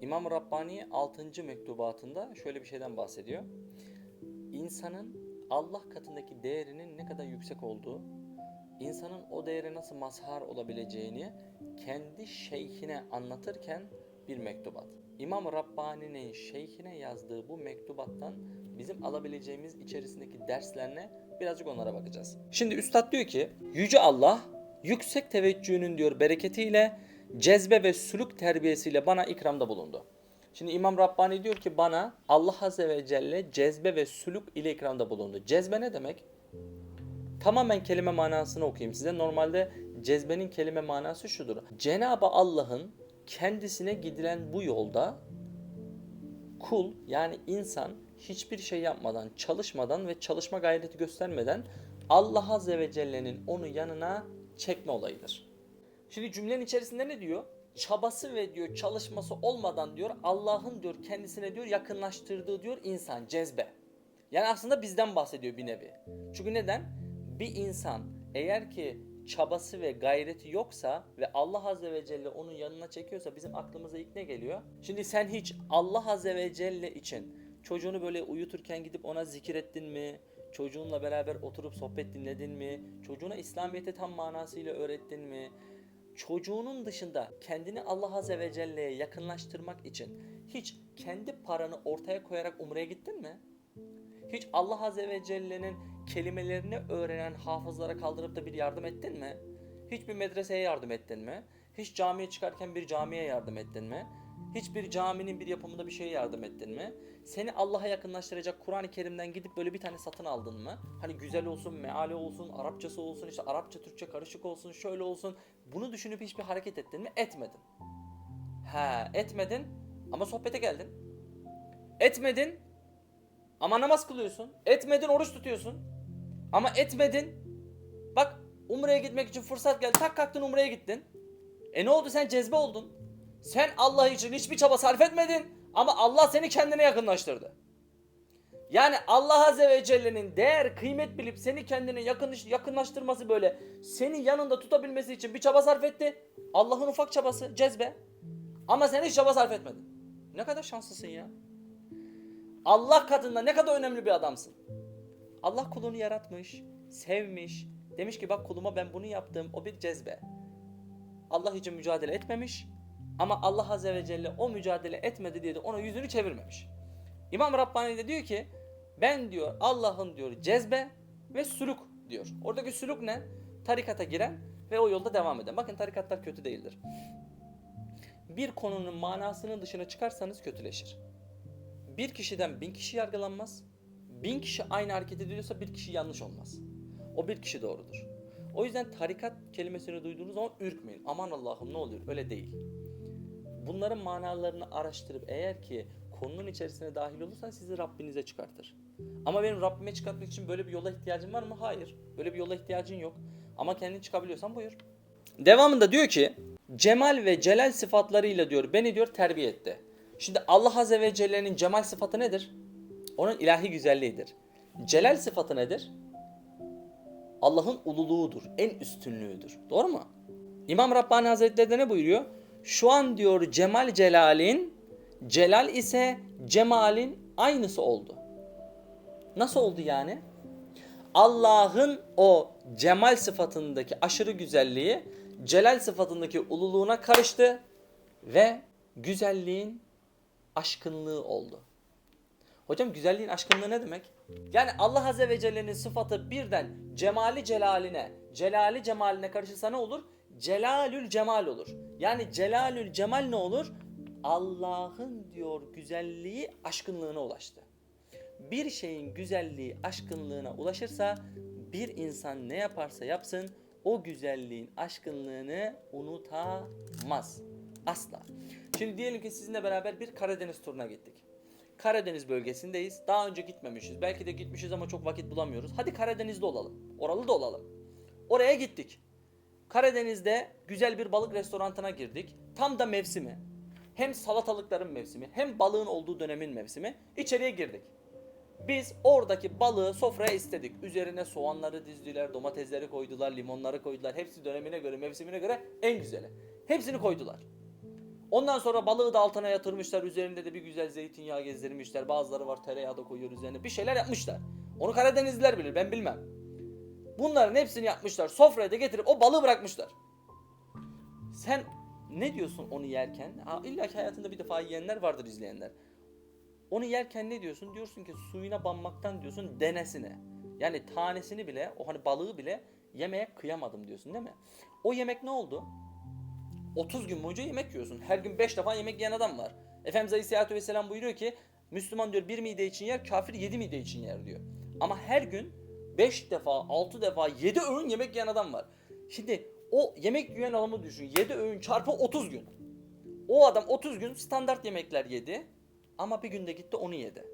İmam Rabbani 6. mektubatında şöyle bir şeyden bahsediyor. İnsanın Allah katındaki değerinin ne kadar yüksek olduğu, insanın o değere nasıl mazhar olabileceğini kendi şeyhine anlatırken bir mektubat. İmam Rabbani'nin şeyhine yazdığı bu mektubattan bizim alabileceğimiz içerisindeki derslerine birazcık onlara bakacağız. Şimdi üstad diyor ki Yüce Allah yüksek teveccühünün diyor bereketiyle cezbe ve sülük terbiyesiyle bana ikramda bulundu. Şimdi İmam Rabbani diyor ki bana Allah Azze ve Celle cezbe ve sülük ile ikramda bulundu. Cezbe ne demek? Tamamen kelime manasını okuyayım size. Normalde cezbenin kelime manası şudur. Cenab-ı Allah'ın kendisine gidilen bu yolda kul yani insan hiçbir şey yapmadan, çalışmadan ve çalışma gayreti göstermeden Allah Azze ve Celle'nin onu yanına çekme olayıdır. Şimdi cümlenin içerisinde ne diyor? Çabası ve diyor çalışması olmadan diyor Allah'ın diyor kendisine diyor yakınlaştırdığı diyor insan cezbe. Yani aslında bizden bahsediyor bir nevi. Çünkü neden? Bir insan eğer ki çabası ve gayreti yoksa ve Allah Azze ve Celle onun yanına çekiyorsa bizim aklımıza ilk ne geliyor? Şimdi sen hiç Allah Azze ve Celle için çocuğunu böyle uyuturken gidip ona zikir ettin mi? Çocuğunla beraber oturup sohbet dinledin mi? Çocuğuna İslamiyet'i tam manasıyla öğrettin mi? çocuğunun dışında kendini Allah Azze ve Celle'ye yakınlaştırmak için hiç kendi paranı ortaya koyarak umreye gittin mi? Hiç Allah Azze ve Celle'nin kelimelerini öğrenen hafızlara kaldırıp da bir yardım ettin mi? Hiç bir medreseye yardım ettin mi? Hiç camiye çıkarken bir camiye yardım ettin mi? Hiçbir caminin bir yapımında bir şeye yardım ettin mi? Seni Allah'a yakınlaştıracak Kur'an-ı Kerim'den gidip böyle bir tane satın aldın mı? Hani güzel olsun, meali olsun, Arapçası olsun, işte Arapça, Türkçe karışık olsun, şöyle olsun. Bunu düşünüp hiçbir hareket ettin mi? Etmedin. He, etmedin ama sohbete geldin. Etmedin ama namaz kılıyorsun. Etmedin oruç tutuyorsun. Ama etmedin. Bak Umre'ye gitmek için fırsat geldi. Tak kalktın Umre'ye gittin. E ne oldu sen cezbe oldun. Sen Allah için hiçbir çaba sarf etmedin. Ama Allah seni kendine yakınlaştırdı. Yani Allah Azze ve Celle'nin değer, kıymet bilip seni kendine yakın, yakınlaştırması böyle seni yanında tutabilmesi için bir çaba sarf etti. Allah'ın ufak çabası, cezbe. Ama sen hiç çaba sarf etmedin. Ne kadar şanslısın ya. Allah katında ne kadar önemli bir adamsın. Allah kulunu yaratmış, sevmiş. Demiş ki bak kuluma ben bunu yaptım. O bir cezbe. Allah için mücadele etmemiş. Ama Allah Azze ve Celle o mücadele etmedi diye de ona yüzünü çevirmemiş. İmam Rabbani de diyor ki ben diyor Allah'ın diyor cezbe ve sülük diyor. Oradaki sülük ne? Tarikata giren ve o yolda devam eden. Bakın tarikatlar kötü değildir. Bir konunun manasının dışına çıkarsanız kötüleşir. Bir kişiden bin kişi yargılanmaz. Bin kişi aynı hareket ediyorsa bir kişi yanlış olmaz. O bir kişi doğrudur. O yüzden tarikat kelimesini duyduğunuz zaman ürkmeyin. Aman Allah'ım ne oluyor? Öyle değil. Bunların manalarını araştırıp eğer ki konunun içerisine dahil olursan sizi Rabbinize çıkartır. Ama benim Rabbime çıkartmak için böyle bir yola ihtiyacım var mı? Hayır. Böyle bir yola ihtiyacın yok. Ama kendin çıkabiliyorsan buyur. Devamında diyor ki cemal ve celal sıfatlarıyla diyor beni diyor terbiye etti. Şimdi Allah Azze ve Celle'nin cemal sıfatı nedir? Onun ilahi güzelliğidir. Celal sıfatı nedir? Allah'ın ululuğudur, en üstünlüğüdür. Doğru mu? İmam Rabbani Hazretleri de ne buyuruyor? Şu an diyor cemal celalin, celal ise cemalin aynısı oldu. Nasıl oldu yani? Allah'ın o cemal sıfatındaki aşırı güzelliği celal sıfatındaki ululuğuna karıştı ve güzelliğin aşkınlığı oldu. Hocam güzelliğin aşkınlığı ne demek? Yani Allah Azze ve Celle'nin sıfatı birden cemali celaline, celali cemaline karışırsa ne olur? Celalül cemal olur. Yani celalül cemal ne olur? Allah'ın diyor güzelliği aşkınlığına ulaştı. Bir şeyin güzelliği aşkınlığına ulaşırsa bir insan ne yaparsa yapsın o güzelliğin aşkınlığını unutamaz. Asla. Şimdi diyelim ki sizinle beraber bir Karadeniz turuna gittik. Karadeniz bölgesindeyiz. Daha önce gitmemişiz. Belki de gitmişiz ama çok vakit bulamıyoruz. Hadi Karadeniz'de olalım. Oralı da olalım. Oraya gittik. Karadeniz'de güzel bir balık restorantına girdik. Tam da mevsimi. Hem salatalıkların mevsimi hem balığın olduğu dönemin mevsimi. İçeriye girdik. Biz oradaki balığı sofraya istedik. Üzerine soğanları dizdiler, domatesleri koydular, limonları koydular. Hepsi dönemine göre, mevsimine göre en güzeli. Hepsini koydular. Ondan sonra balığı da altına yatırmışlar. Üzerinde de bir güzel zeytinyağı gezdirmişler. Bazıları var tereyağı da koyuyor üzerine. Bir şeyler yapmışlar. Onu Karadenizliler bilir ben bilmem. Bunların hepsini yapmışlar. Sofraya da getirip o balığı bırakmışlar. Sen ne diyorsun onu yerken? Ha, illa ki hayatında bir defa yiyenler vardır izleyenler. Onu yerken ne diyorsun? Diyorsun ki suyuna banmaktan diyorsun denesine. Yani tanesini bile, o hani balığı bile yemeye kıyamadım diyorsun değil mi? O yemek ne oldu? 30 gün boyunca yemek yiyorsun. Her gün 5 defa yemek yiyen adam var. Efendimiz Aleyhisselatü Vesselam buyuruyor ki Müslüman diyor bir mide için yer, kafir 7 mide için yer diyor. Ama her gün 5 defa, 6 defa, 7 öğün yemek yiyen adam var. Şimdi o yemek yiyen adamı düşün. 7 öğün çarpı 30 gün. O adam 30 gün standart yemekler yedi. Ama bir günde gitti onu yedi.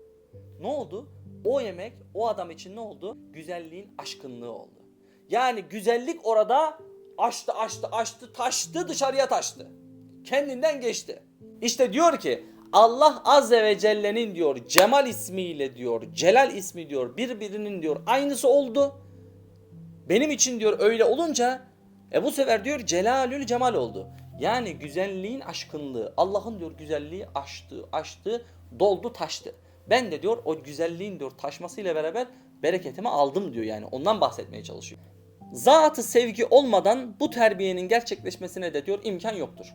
Ne oldu? O yemek o adam için ne oldu? Güzelliğin aşkınlığı oldu. Yani güzellik orada açtı açtı açtı taştı dışarıya taştı. Kendinden geçti. İşte diyor ki Allah Azze ve Celle'nin diyor Cemal ismiyle diyor Celal ismi diyor birbirinin diyor aynısı oldu. Benim için diyor öyle olunca e bu sefer diyor Celalül Cemal oldu. Yani güzelliğin aşkınlığı. Allah'ın diyor güzelliği aştı, aştı, doldu, taştı. Ben de diyor o güzelliğin diyor taşmasıyla beraber bereketimi aldım diyor yani. Ondan bahsetmeye çalışıyor. Zatı sevgi olmadan bu terbiyenin gerçekleşmesine de diyor imkan yoktur.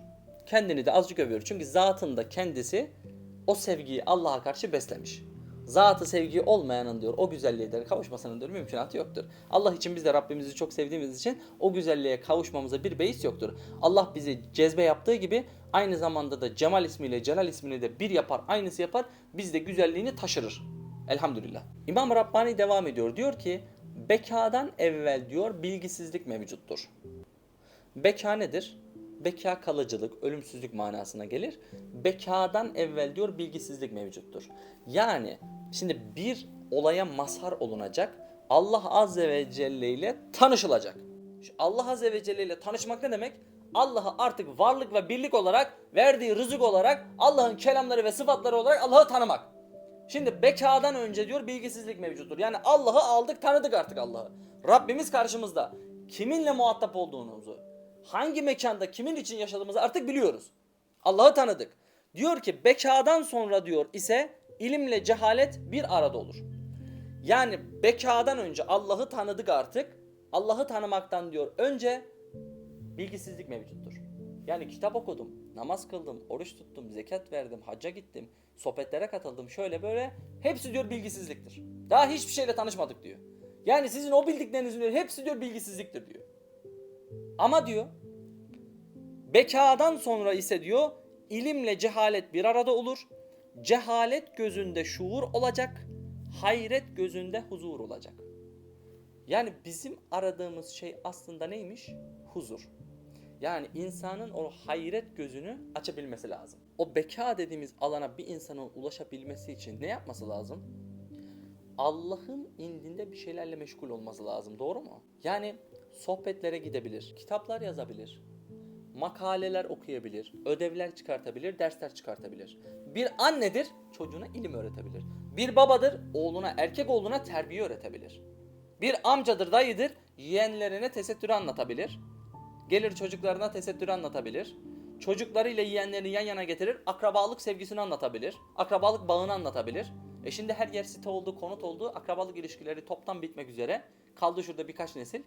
Kendini de azıcık övüyor. Çünkü zatında kendisi o sevgiyi Allah'a karşı beslemiş. Zatı sevgi olmayanın diyor o güzelliğe kavuşmasının diyor mümkünatı yoktur. Allah için biz de Rabbimizi çok sevdiğimiz için o güzelliğe kavuşmamıza bir beis yoktur. Allah bizi cezbe yaptığı gibi aynı zamanda da Cemal ismiyle Celal ismiyle de bir yapar aynısı yapar biz de güzelliğini taşırır. Elhamdülillah. İmam Rabbani devam ediyor diyor ki bekadan evvel diyor bilgisizlik mevcuttur. Beka nedir? Beka kalıcılık, ölümsüzlük manasına gelir. Bekadan evvel diyor bilgisizlik mevcuttur. Yani şimdi bir olaya mazhar olunacak. Allah Azze ve Celle ile tanışılacak. Şu Allah Azze ve Celle ile tanışmak ne demek? Allah'ı artık varlık ve birlik olarak, verdiği rızık olarak, Allah'ın kelamları ve sıfatları olarak Allah'ı tanımak. Şimdi bekadan önce diyor bilgisizlik mevcuttur. Yani Allah'ı aldık tanıdık artık Allah'ı. Rabbimiz karşımızda. Kiminle muhatap olduğumuzu, hangi mekanda kimin için yaşadığımızı artık biliyoruz. Allah'ı tanıdık. Diyor ki bekadan sonra diyor ise ilimle cehalet bir arada olur. Yani bekadan önce Allah'ı tanıdık artık. Allah'ı tanımaktan diyor önce bilgisizlik mevcuttur. Yani kitap okudum, namaz kıldım, oruç tuttum, zekat verdim, hacca gittim, sohbetlere katıldım, şöyle böyle. Hepsi diyor bilgisizliktir. Daha hiçbir şeyle tanışmadık diyor. Yani sizin o bildiklerinizin hepsi diyor bilgisizliktir diyor. Ama diyor bekadan sonra ise diyor ilimle cehalet bir arada olur. Cehalet gözünde şuur olacak, hayret gözünde huzur olacak. Yani bizim aradığımız şey aslında neymiş? Huzur. Yani insanın o hayret gözünü açabilmesi lazım. O beka dediğimiz alana bir insanın ulaşabilmesi için ne yapması lazım? Allah'ın indinde bir şeylerle meşgul olması lazım. Doğru mu? Yani sohbetlere gidebilir, kitaplar yazabilir, makaleler okuyabilir, ödevler çıkartabilir, dersler çıkartabilir. Bir annedir, çocuğuna ilim öğretebilir. Bir babadır, oğluna, erkek oğluna terbiye öğretebilir. Bir amcadır, dayıdır, yeğenlerine tesettürü anlatabilir. Gelir çocuklarına tesettürü anlatabilir. Çocuklarıyla yeğenlerini yan yana getirir, akrabalık sevgisini anlatabilir. Akrabalık bağını anlatabilir. E şimdi her yer site oldu, konut oldu, akrabalık ilişkileri toptan bitmek üzere. Kaldı şurada birkaç nesil.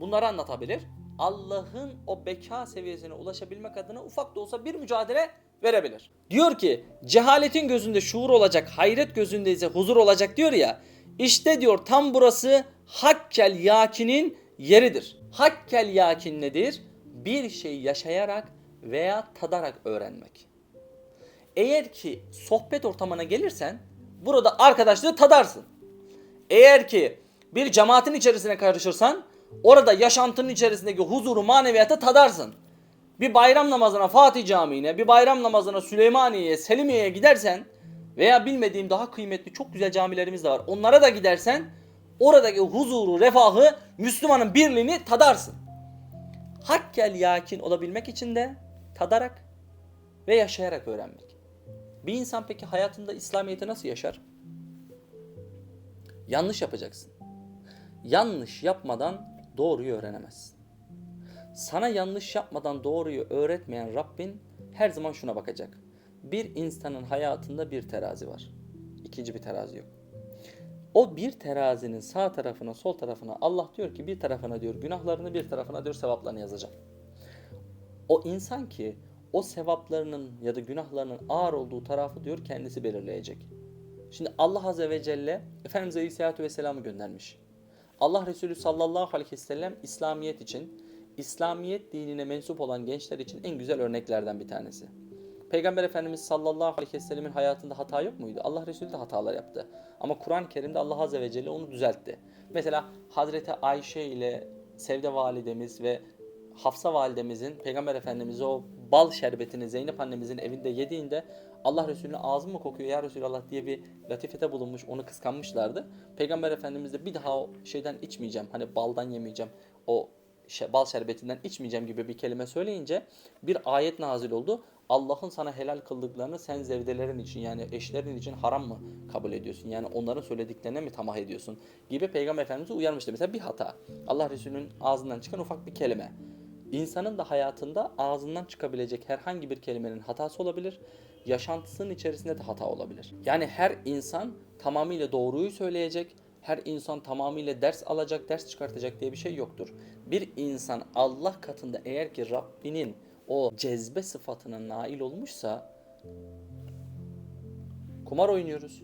Bunları anlatabilir. Allah'ın o beka seviyesine ulaşabilmek adına ufak da olsa bir mücadele verebilir. Diyor ki cehaletin gözünde şuur olacak, hayret gözünde ise huzur olacak diyor ya. İşte diyor tam burası hakkel yakinin yeridir. Hakkel yakin nedir? Bir şey yaşayarak veya tadarak öğrenmek. Eğer ki sohbet ortamına gelirsen burada arkadaşlığı tadarsın. Eğer ki bir cemaatin içerisine karışırsan orada yaşantının içerisindeki huzuru maneviyatı tadarsın. Bir bayram namazına Fatih Camii'ne, bir bayram namazına Süleymaniye'ye, Selimiye'ye gidersen veya bilmediğim daha kıymetli çok güzel camilerimiz de var. Onlara da gidersen oradaki huzuru, refahı, Müslümanın birliğini tadarsın. Hakkel yakin olabilmek için de tadarak ve yaşayarak öğrenmek. Bir insan peki hayatında İslamiyet'i nasıl yaşar? Yanlış yapacaksın. Yanlış yapmadan doğruyu öğrenemezsin. Sana yanlış yapmadan doğruyu öğretmeyen Rabbin her zaman şuna bakacak. Bir insanın hayatında bir terazi var. İkinci bir terazi yok. O bir terazinin sağ tarafına, sol tarafına Allah diyor ki bir tarafına diyor günahlarını, bir tarafına diyor sevaplarını yazacağım. O insan ki o sevaplarının ya da günahlarının ağır olduğu tarafı diyor kendisi belirleyecek. Şimdi Allah Azze ve Celle Efendimiz Aleyhisselatü Vesselam'ı göndermiş. Allah Resulü sallallahu aleyhi ve sellem İslamiyet için, İslamiyet dinine mensup olan gençler için en güzel örneklerden bir tanesi. Peygamber Efendimiz sallallahu aleyhi ve sellemin hayatında hata yok muydu? Allah Resulü de hatalar yaptı. Ama Kur'an-ı Kerim'de Allah Azze ve Celle onu düzeltti. Mesela Hazreti Ayşe ile Sevde Validemiz ve Hafsa validemizin Peygamber Efendimiz'e o bal şerbetini Zeynep annemizin evinde yediğinde Allah Resulüne ağzım mı kokuyor ya Resulallah diye bir latifete bulunmuş onu kıskanmışlardı. Peygamber Efendimiz de bir daha o şeyden içmeyeceğim hani baldan yemeyeceğim o bal şerbetinden içmeyeceğim gibi bir kelime söyleyince bir ayet nazil oldu. Allah'ın sana helal kıldıklarını sen zevdelerin için yani eşlerin için haram mı kabul ediyorsun? Yani onların söylediklerine mi tamah ediyorsun? Gibi Peygamber Efendimiz'i uyarmıştı. Mesela bir hata. Allah Resulü'nün ağzından çıkan ufak bir kelime. İnsanın da hayatında ağzından çıkabilecek herhangi bir kelimenin hatası olabilir. Yaşantısının içerisinde de hata olabilir. Yani her insan tamamıyla doğruyu söyleyecek, her insan tamamıyla ders alacak, ders çıkartacak diye bir şey yoktur. Bir insan Allah katında eğer ki Rabbinin o cezbe sıfatına nail olmuşsa kumar oynuyoruz.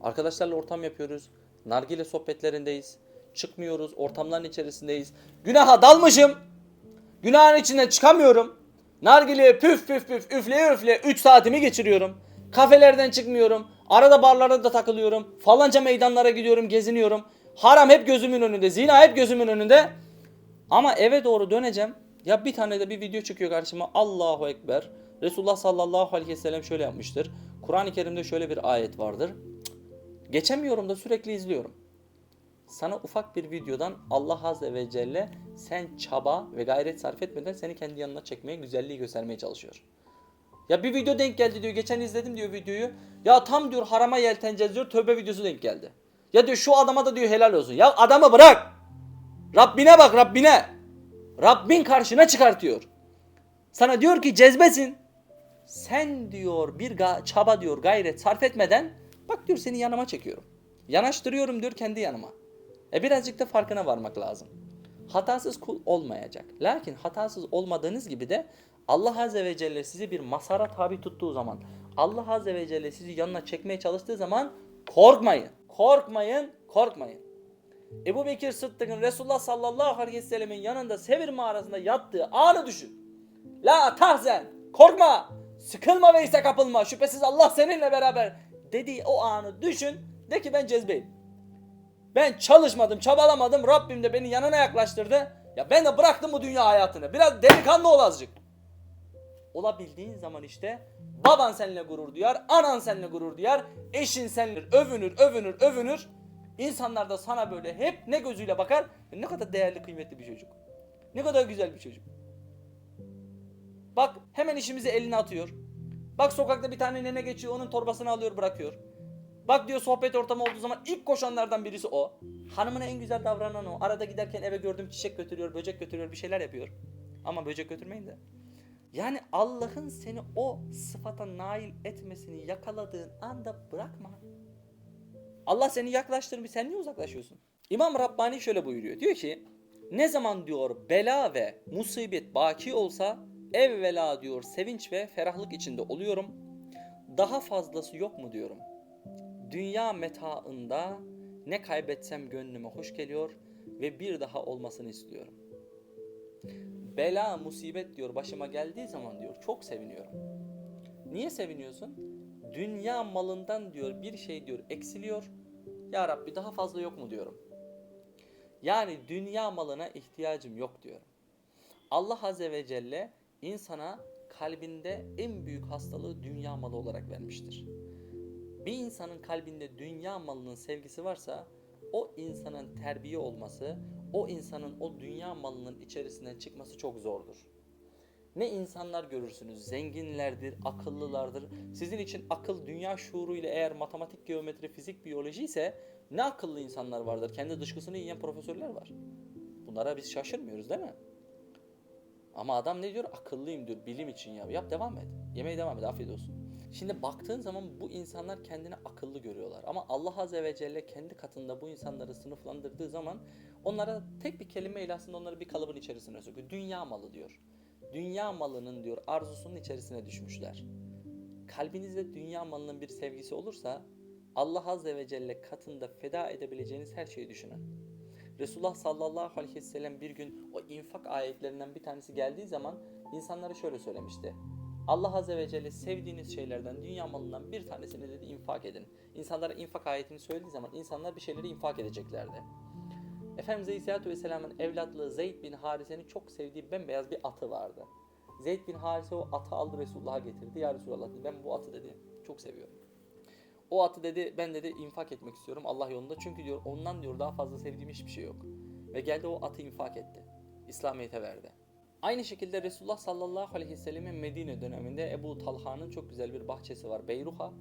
Arkadaşlarla ortam yapıyoruz. Nargile sohbetlerindeyiz. Çıkmıyoruz, ortamların içerisindeyiz. Günaha dalmışım. Günahın içinden çıkamıyorum. Nargileye püf püf püf üfleye üfleye 3 saatimi geçiriyorum. Kafelerden çıkmıyorum. Arada barlarda da takılıyorum. Falanca meydanlara gidiyorum, geziniyorum. Haram hep gözümün önünde, zina hep gözümün önünde. Ama eve doğru döneceğim. Ya bir tane de bir video çıkıyor karşıma. Allahu Ekber. Resulullah sallallahu aleyhi ve sellem şöyle yapmıştır. Kur'an-ı Kerim'de şöyle bir ayet vardır. Geçemiyorum da sürekli izliyorum. Sana ufak bir videodan Allah Azze ve Celle sen çaba ve gayret sarf etmeden seni kendi yanına çekmeye, güzelliği göstermeye çalışıyor. Ya bir video denk geldi diyor. Geçen izledim diyor videoyu. Ya tam diyor harama yelteneceğiz diyor. Tövbe videosu denk geldi. Ya diyor şu adama da diyor helal olsun. Ya adamı bırak. Rabbine bak Rabbine. Rabbin karşına çıkartıyor. Sana diyor ki cezbesin. Sen diyor bir çaba diyor gayret sarf etmeden bak diyor seni yanıma çekiyorum. Yanaştırıyorum diyor kendi yanıma. E birazcık da farkına varmak lazım. Hatasız kul olmayacak. Lakin hatasız olmadığınız gibi de Allah Azze ve Celle sizi bir masara tabi tuttuğu zaman, Allah Azze ve Celle sizi yanına çekmeye çalıştığı zaman korkmayın. Korkmayın, korkmayın. Ebu Bekir Sıddık'ın Resulullah sallallahu aleyhi ve sellemin yanında Sevir mağarasında yattığı anı düşün. La tahzen, korkma, sıkılma ve ise kapılma, şüphesiz Allah seninle beraber dediği o anı düşün. De ki ben cezbeyim. Ben çalışmadım, çabalamadım. Rabbim de beni yanına yaklaştırdı. Ya ben de bıraktım bu dünya hayatını. Biraz delikanlı ol azıcık. Olabildiğin zaman işte baban seninle gurur duyar, anan seninle gurur duyar, eşin seninle övünür, övünür, övünür. İnsanlar da sana böyle hep ne gözüyle bakar? Ne kadar değerli, kıymetli bir çocuk. Ne kadar güzel bir çocuk. Bak hemen işimizi eline atıyor. Bak sokakta bir tane nene geçiyor, onun torbasını alıyor, bırakıyor. Bak diyor sohbet ortamı olduğu zaman ilk koşanlardan birisi o. Hanımına en güzel davranan o. Arada giderken eve gördüğüm çiçek götürüyor, böcek götürüyor, bir şeyler yapıyor. Ama böcek götürmeyin de. Yani Allah'ın seni o sıfata nail etmesini yakaladığın anda bırakma. Allah seni yaklaştırmış, sen niye uzaklaşıyorsun? İmam Rabbani şöyle buyuruyor. Diyor ki, ne zaman diyor bela ve musibet baki olsa evvela diyor sevinç ve ferahlık içinde oluyorum. Daha fazlası yok mu diyorum. Dünya metaında ne kaybetsem gönlüme hoş geliyor ve bir daha olmasını istiyorum. Bela, musibet diyor başıma geldiği zaman diyor çok seviniyorum. Niye seviniyorsun? Dünya malından diyor bir şey diyor eksiliyor. Ya Rabbi daha fazla yok mu diyorum. Yani dünya malına ihtiyacım yok diyorum. Allah Azze ve Celle insana kalbinde en büyük hastalığı dünya malı olarak vermiştir. Bir insanın kalbinde dünya malının sevgisi varsa o insanın terbiye olması, o insanın o dünya malının içerisinden çıkması çok zordur. Ne insanlar görürsünüz, zenginlerdir, akıllılardır. Sizin için akıl dünya şuuruyla eğer matematik, geometri, fizik, biyoloji ise ne akıllı insanlar vardır. Kendi dışkısını yiyen profesörler var. Bunlara biz şaşırmıyoruz değil mi? Ama adam ne diyor? Akıllıyım diyor. Bilim için ya. Yap devam et. Yemeğe devam et. Afiyet olsun. Şimdi baktığın zaman bu insanlar kendini akıllı görüyorlar. Ama Allah Azze ve Celle kendi katında bu insanları sınıflandırdığı zaman onlara tek bir kelimeyle aslında onları bir kalıbın içerisine sokuyor. Dünya malı diyor. Dünya malının diyor arzusunun içerisine düşmüşler. Kalbinizde dünya malının bir sevgisi olursa Allah Azze ve Celle katında feda edebileceğiniz her şeyi düşünün. Resulullah sallallahu aleyhi ve sellem bir gün o infak ayetlerinden bir tanesi geldiği zaman insanlara şöyle söylemişti. Allah Azze ve Celle sevdiğiniz şeylerden, dünya malından bir tanesini dedi infak edin. İnsanlara infak ayetini söylediği zaman insanlar bir şeyleri infak edeceklerdi. Efendimiz Aleyhisselatü Vesselam'ın evlatlığı Zeyd bin Harise'nin çok sevdiği bembeyaz bir atı vardı. Zeyd bin Harise o atı aldı Resulullah'a getirdi. Ya Resulallah dedi ben bu atı dedi çok seviyorum. O atı dedi ben dedi infak etmek istiyorum Allah yolunda. Çünkü diyor ondan diyor daha fazla sevdiğim hiçbir şey yok. Ve geldi o atı infak etti. İslamiyet'e verdi. Aynı şekilde Resulullah sallallahu aleyhi ve sellemin Medine döneminde Ebu Talha'nın çok güzel bir bahçesi var. Beyruha.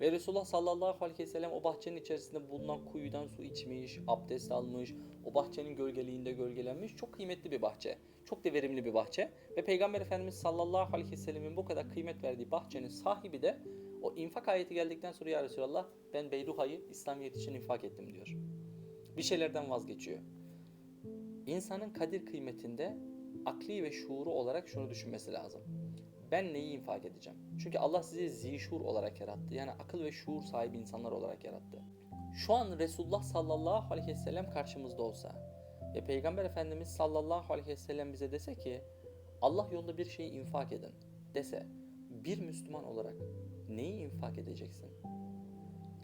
Ve Resulullah sallallahu aleyhi ve sellem o bahçenin içerisinde bulunan kuyudan su içmiş, abdest almış, o bahçenin gölgeliğinde gölgelenmiş. Çok kıymetli bir bahçe. Çok da verimli bir bahçe. Ve Peygamber Efendimiz sallallahu aleyhi ve sellemin bu kadar kıymet verdiği bahçenin sahibi de o infak ayeti geldikten sonra ya Resulallah ben Beyruha'yı İslamiyet için infak ettim diyor. Bir şeylerden vazgeçiyor. İnsanın kadir kıymetinde akli ve şuuru olarak şunu düşünmesi lazım. Ben neyi infak edeceğim? Çünkü Allah sizi zişur olarak yarattı. Yani akıl ve şuur sahibi insanlar olarak yarattı. Şu an Resulullah sallallahu aleyhi ve sellem karşımızda olsa ve Peygamber Efendimiz sallallahu aleyhi ve sellem bize dese ki Allah yolunda bir şeyi infak edin dese bir Müslüman olarak neyi infak edeceksin?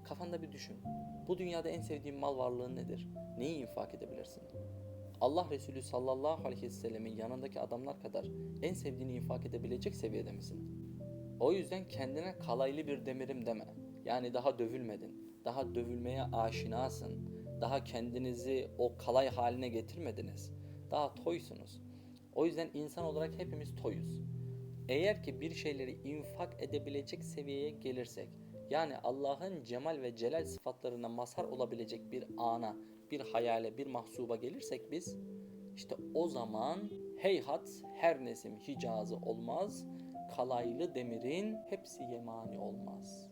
Kafanda bir düşün. Bu dünyada en sevdiğin mal varlığın nedir? Neyi infak edebilirsin? Allah Resulü sallallahu aleyhi ve sellemin yanındaki adamlar kadar en sevdiğini infak edebilecek seviyede misin? O yüzden kendine kalaylı bir demirim deme. Yani daha dövülmedin. Daha dövülmeye aşinasın. Daha kendinizi o kalay haline getirmediniz. Daha toysunuz. O yüzden insan olarak hepimiz toyuz. Eğer ki bir şeyleri infak edebilecek seviyeye gelirsek, yani Allah'ın cemal ve celal sıfatlarına mazhar olabilecek bir ana, bir hayale, bir mahsuba gelirsek biz, işte o zaman heyhat her nesim hicazı olmaz, kalaylı demirin hepsi yemani olmaz.